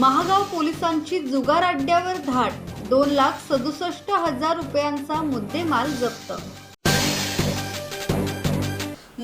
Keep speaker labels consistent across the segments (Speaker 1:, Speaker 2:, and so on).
Speaker 1: महागाव पोलिसांची जुगार अड्ड्यावर धाड. दोन लाख सदुसष्ट हजार रुपयांचा मुद्देमाल जप्त.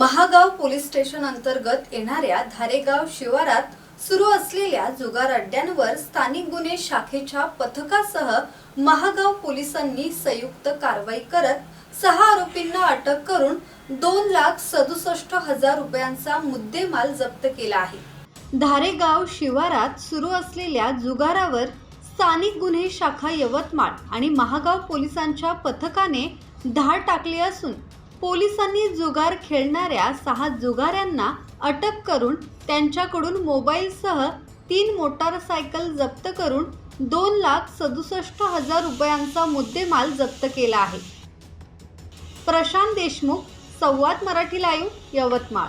Speaker 1: महागाव पोलीस स्टेशन अंतर्गत येणाऱ्या धारेगाव शिवारात सुरू असलेल्या जुगार अड्ड्यांवर स्थानिक गुन्हे शाखेच्या पथकासह महागाव पोलिसांनी संयुक्त कारवाई करत सहा आरोपींना अटक करून दोन लाख सदुसष्ट हजार रुपयांचा मुद्देमाल जप्त केला आहे. धारेगाव शिवारात सुरू असलेल्या जुगारावर स्थानिक गुन्हे शाखा यवतमाळ आणि महागाव पोलिसांच्या पथकाने धाड टाकली असून पोलिसांनी जुगार खेळणाऱ्या सहा जुगाऱ्यांना अटक करून त्यांच्याकडून मोबाईलसह तीन मोटारसायकल जप्त करून दोन लाख सदुसष्ट हजार रुपयांचा मुद्देमाल जप्त केला आहे. प्रशांत देशमुख संवाद मराठी लाईव्ह यवतमाळ.